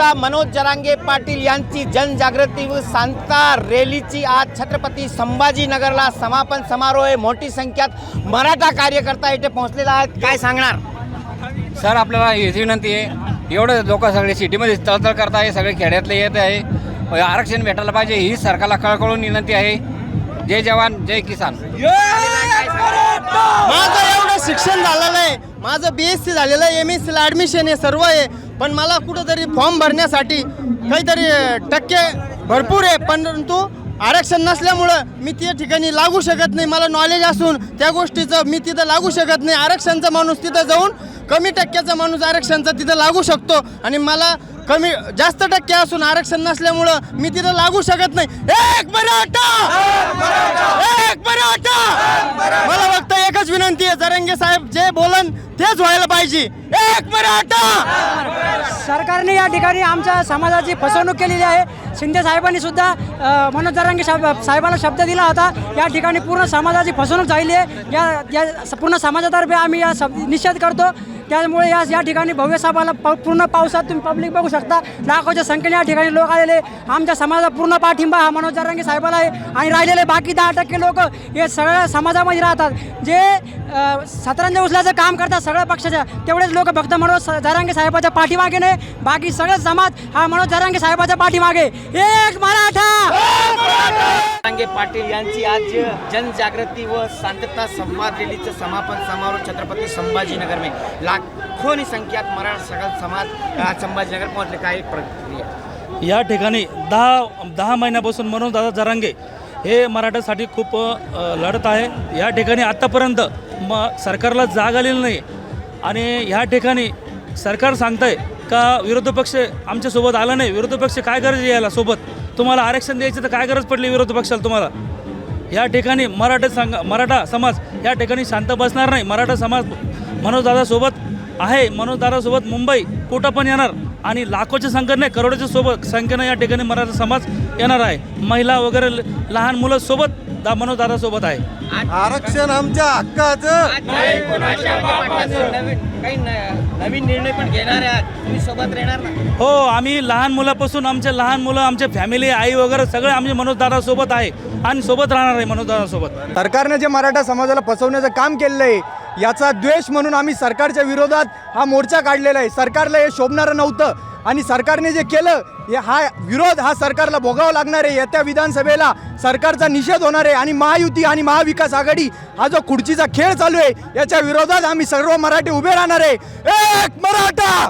योद्धा मनोज जरांगे पाटील यांची जनजागृती व शांतता रॅलीची आज छत्रपती संभाजीनगरला समापन समारोह आहे. मोठी संख्यात मराठा कार्यकर्ता इथे पोहोचलेला आहेत. काय सांगणार? सर आपल्याला हीच विनंती आहे. एवढं लोक सगळे सिटीमध्ये तळतळ करत आहे सगळे खेड्यातले येत आहे. आरक्षण भेटायला पाहिजे ही सरकारला कळकळून विनंती आहे. जय जवान जय किसान. माझं एवढं शिक्षण झालेलं आहे. माझं बी एस सी झालेलं आहे. एम एस सीला ॲडमिशन आहे सर्व आहे. पण मला कुठंतरी फॉर्म भरण्यासाठी काहीतरी टक्के भरपूर आहे परंतु आरक्षण नसल्यामुळं मी त्या ठिकाणी लागू शकत नाही. मला नॉलेज असून त्या गोष्टीचं मी तिथं लागू शकत नाही. आरक्षणचा माणूस तिथं जाऊन कमी टक्क्याचा माणूस आरक्षणचा तिथं लागू शकतो. आणि मला कमी जास्त टक्के असून आरक्षण नसल्यामुळं मी तिथं लागू शकत नाही. एक मराठा! एक मराठा! मला फक्त एकच विनंती आहे जरंगे साहेब जे बोलन तेच व्हायला पाहिजे. एक मराठा! सरकारने या ठिकाणी आमच्या समाजाची फसवणूक केलेली आहे. शिंदे साहेबांनी सुद्धा मनोज जरांगे साहेब साहेबाला शब्द दिला होता. या ठिकाणी पूर्ण समाजाची फसवणूक झाली आहे. या या स- पूर्ण समाजातर्फे आम्ही या शब्द निषेध करतो. त्यामुळे या या ठिकाणी भव्य सभाला प पूर्ण पावसात तुम्ही पब्लिक बघू शकता. लाखोच्या संख्येने या ठिकाणी लोक आलेले आमच्या समाजाचा पूर्ण पाठिंबा हा मनोज जरांगे साहेबाला आहे. आणि राहिलेले बाकी दहा टक्के लोक हे सगळ्या समाजामध्ये राहतात. जे अ, सतरंज काम करतात सगळ्या पक्षाच्या तेवढेच लोक फक्त मनोज स- जरांगे साहेबाच्या पाठीमागे नाही. बाकी सगळं समाज हा मनोज जरांगे साहेबाच्या पाठीमागे. एक मराठा! जरांगे पाटील यांची आज जनजागृती व शांतता संवाद रॅलीचं समापन समारोह छत्रपती संभाजीनगर में. लाखोनी संख्यात मराठा सकल समाज संभाजीनगर पोहोचले काय प्रक्रिया. या ठिकाणी दहा दहा महिन्यापासून मनोज दादा जरांगे हे मराठासाठी खूप लढत आहे. या ठिकाणी आत्तापर्यंत म सरकारला जाग आलेली नाही. आणि ह्या ठिकाणी सरकार सांगतंय का विरोधी पक्ष आमच्यासोबत आला नाही. विरोधी पक्ष काय गरज आहे यायला सोबत? तुम्हाला आरक्षण द्यायचं तर काय गरज पडली विरोधी पक्षाला तुम्हाला? या ठिकाणी मराठा संघ मराठा समाज या ठिकाणी शांत बसणार नाही. मराठा समाज मनोजदादासोबत आहे. मनोजदादासोबत मुंबई कुठं पण येणार आणि लाखोच्या संख्येने नाही करोडोच्या सोबत संख्येनं या ठिकाणी मराठा समाज येणार आहे. महिला वगैरे लहान मुलं सोबत दा मनोजदादासोबत आहे. आरक्षण आमच्या हक्काचं. नवीन काही नवीन निर्णय पण घेणार आहात. तुम्ही सोबत राहणार ना? हो आम्ही लहान मुलापासून आमचे लहान मुलं आमचे फॅमिली आई वगैरे सगळे आमचे मनोजदादासोबत आहे. आणि सोबत राहणार आहे मनोजदादासोबत सरकारने जे मराठा समाजाला फसवण्याचं काम केलेलं आहे याचा द्वेष म्हणून आम्ही सरकारच्या विरोधात हा मोर्चा काढलेला आहे. सरकारला हे शोभणारं नव्हतं. आणि सरकारने जे केलं हे हा विरोध हा सरकारला भोगावा लागणार आहे. येत्या विधानसभेला सरकारचा निषेध होणार आहे. आणि महायुती आणि महाविकास आघाडी हा जो खुर्चीचा खेळ चालू आहे याच्या विरोधात आम्ही सर्व मराठी उभे राहणार आहे. एक मराठा!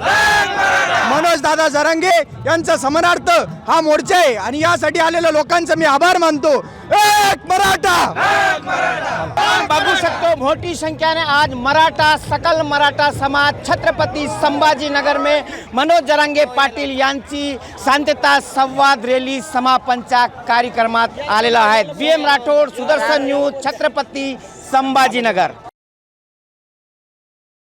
मनोज दादा जरांगे यांचा समनार्थ हा मोर्चा आहे. आणि यासाठी आलेल्या लोकांचा मी आभार मानतो. एक मराठा! बघू शकतो. मोठी संख्याने आज मराठा सकल मराठा समाज छत्रपती संभाजीनगर में मनोज जरांगे पाटील यांची शांतता संवाद रॅली समापनच्या कार्यक्रमात आलेला आहे. B M Rathod Sudarshan news Chhatrapati Sambhajinagar.